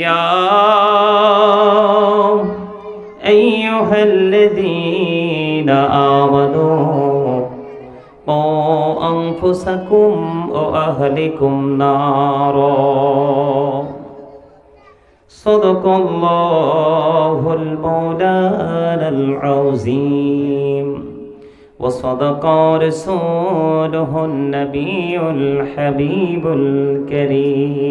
يا أيها الذين آمنوا قوا أنفسكم وأهلكم نارا. صدق الله المولانا العظيم. وصدق رسوله النبي الحبيب الكريم.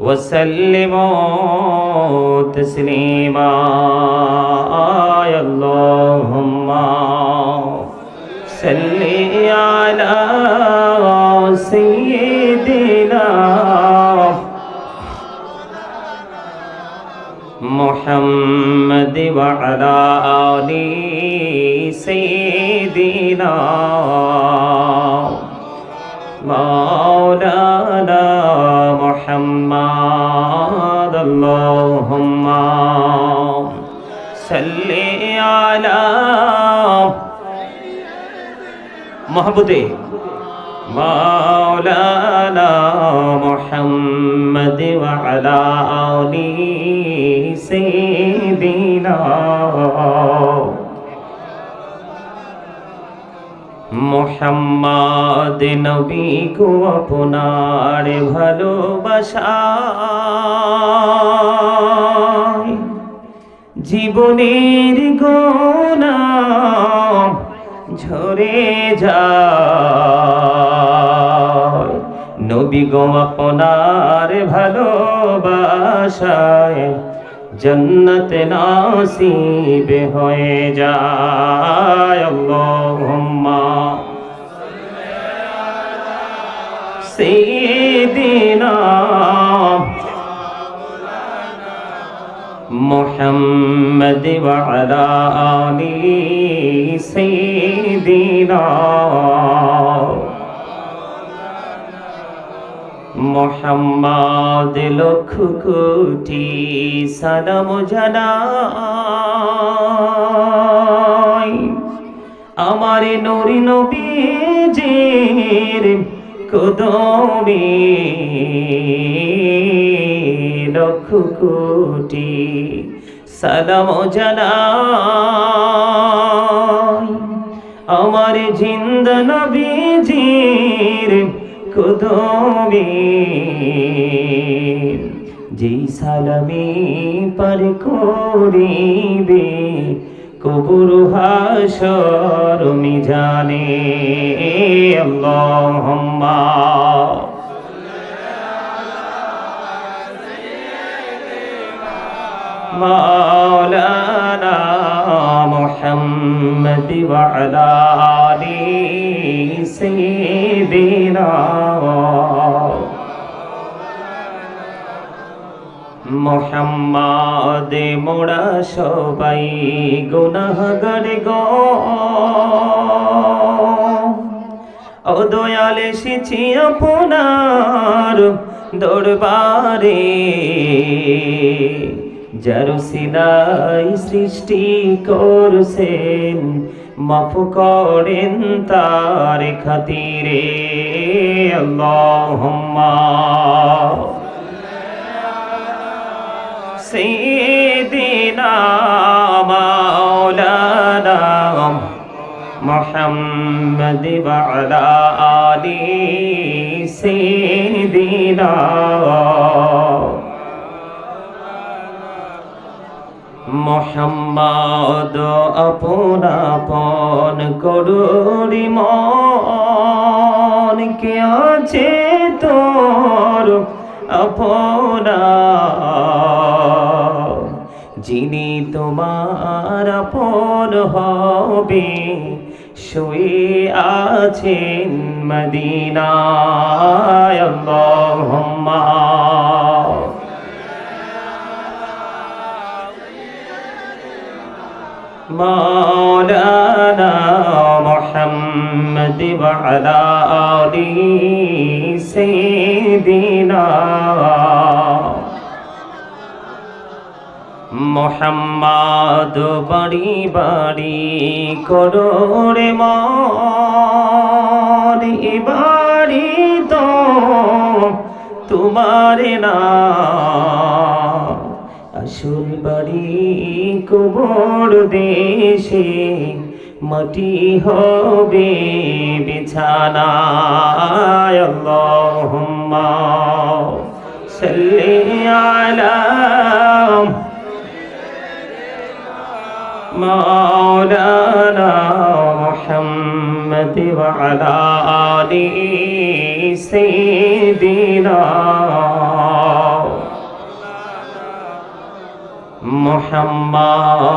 وسلموا تسليما. يا اللهم صل على سيدنا محمد وعلى آل سيدنا مولانا محمد اللهم صل على محبوبي مولانا محمد وعلى آل سيدنا মোহাম্মদ নবী কো আপনার ভালোবাসা জীবনের গোনা ঝরে যায়। নবী গো আপনার ভালোবাসায় জন্নত নাসিব হয়ে যায়। আল্লাহুম্মা সাইয়্যিদিনা মুহাম্মদ محمد وعلى آل سيدنا মোহাম্মদ লক্ষ কোটি সালাম জানাই আমার নরি নবীজির কদমে লক্ষ কোটি সালাম জানাই আমার জিন্দ নবীজির কদমে। যেই সালামি পার করিবে, কবুর হাসর মিজানে। আল্লাহুম্মা مولانا محمد وعلى آل سيدنا মোহাম্মদ মোড়া সবাই গুনাহগার গো ও দয়াল এসেছি আপনার দরবারে যার সিলাই সৃষ্টি করছেন মাফ করেন তার খাতিরে আল্লাহুম্মা سيدنا مولانا محمد وعلى آل سيدنا মোহাম্মদ, আপন করুরি মন। কে আছে তোর আপনা? যিনি তোমার আপন হবে, শুয়ে আছেন মদিনায়। আল্লাহুম্মা مولانا محمد وعلى آله سيدنا মোহাম্মদ বাড়ি বাড়ি করোরে মন এ বাড়ি তো তোমার না আসল বাড়ি কবর দেশে মাটি হবে বিছানা আল্লাহুম্মা সাল্লি আলা مولانا محمد وعلى آله سيدنا মোহাম্মদ